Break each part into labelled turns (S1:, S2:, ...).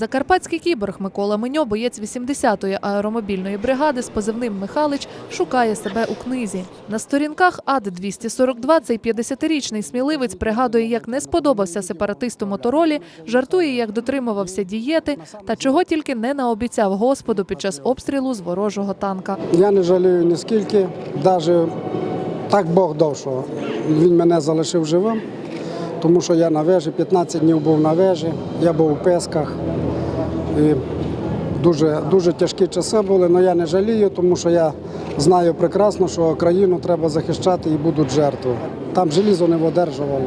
S1: Закарпатський кіборг Микола Меньо, боєць 80-ї аеромобільної бригади з позивним Михалич, шукає себе у книзі. На сторінках АД-242 цей 50-річний сміливець пригадує, як не сподобався сепаратисту моторолі, жартує, як дотримувався дієти та чого тільки не наобіцяв Господу під час обстрілу з ворожого танка.
S2: Я не жалію ніскільки, навіть так Бог що він мене залишив живим, тому що я на вежі, 15 днів був на вежі, я був у Песках. І дуже, дуже тяжкі часи були, але я не жалію, тому що я знаю прекрасно, що країну треба захищати і будуть жертви. Там желізо не видержувало.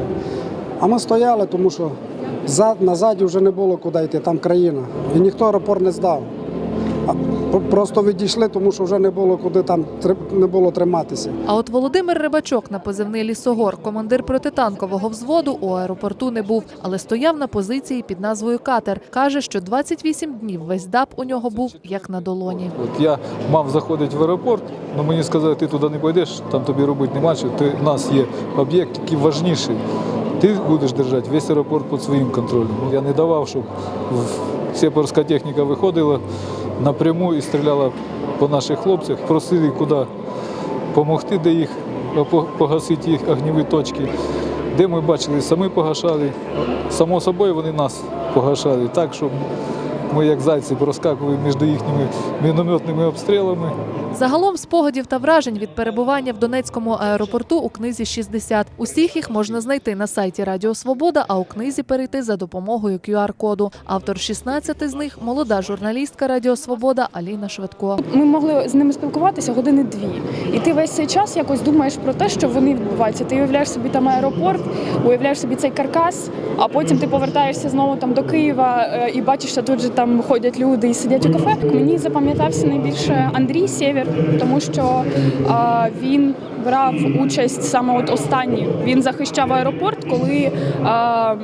S2: А ми стояли, тому що зад, назаді вже не було куди йти, там країна. І ніхто аеропорт не здав. А Просто відійшли, тому що вже не було куди там не було триматися.
S1: А от Володимир Рибачок на позивний лісогор, командир протитанкового взводу у аеропорту не був, але стояв на позиції під назвою Катер. каже, що 28 днів весь ДАП у нього був як на долоні.
S3: От я мав заходити в аеропорт, але мені сказали, ти туди не пойдеш, там тобі робити нема що. Ти, у нас є об'єкт, який важніший. Ти будеш держати весь аеропорт під своїм контролем. Я не давав, щоб в- сепарська техніка виходила напряму і стріляла по наших хлопцях, просили куди допомогти, де їх погасити їх огніві точки. Де ми бачили, самі погашали. Само собою вони нас погашали так, щоб ми, як зайці, проскакували між їхніми мінометними обстрілами.
S1: Загалом спогадів та вражень від перебування в Донецькому аеропорту у книзі 60. Усіх їх можна знайти на сайті Радіо Свобода, а у книзі перейти за допомогою QR-коду. Автор 16 з них молода журналістка Радіо Свобода Аліна Швидко.
S4: Ми могли з ними спілкуватися години дві. І ти весь цей час якось думаєш про те, що вони відбуваються. Ти уявляєш собі там аеропорт, уявляєш собі цей каркас, а потім ти повертаєшся знову там до Києва е, і бачиш, що тут же там ходять люди і сидять у кафе. Мені запам'ятався найбільше Андрій Сєвєр, тому що а, він брав участь саме от останній. Він захищав аеропорт, коли, а,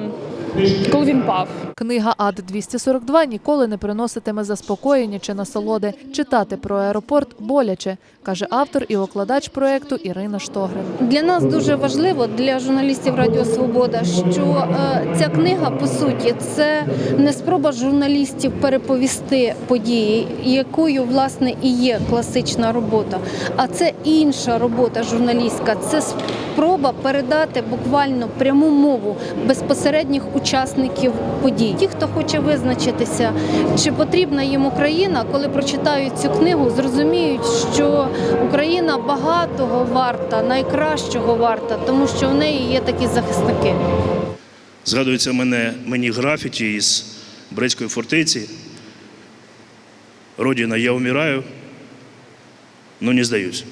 S4: коли він пав.
S1: Книга АД 242 ніколи не приноситиме заспокоєння чи насолоди. Читати про аеропорт боляче, каже автор і окладач проекту Ірина Штогрин.
S5: Для нас дуже важливо для журналістів Радіо Свобода, що е, ця книга по суті це не спроба журналістів переповісти події, якою власне і є класична робота, а це інша робота журналістська. Це спроба передати буквально пряму мову безпосередніх учасників подій. Ті, хто хоче визначитися, чи потрібна їм Україна, коли прочитають цю книгу, зрозуміють, що Україна багатого варта, найкращого варта, тому що в неї є такі захисники.
S6: Згадується мене, мені графіті із Брестської фортеці. Родина, я вмираю, но не здаюсь.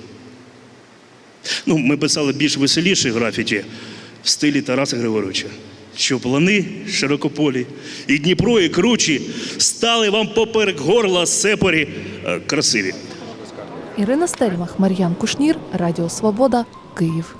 S6: Ну, ми писали більш веселіші графіті в стилі Тараса Григоровича. Що плани широкополі, і Дніпро, і кручі стали вам поперек горла сепарі е, красиві.
S1: Ірина Стельмах, Мар'ян Кушнір, Радіо Свобода, Київ.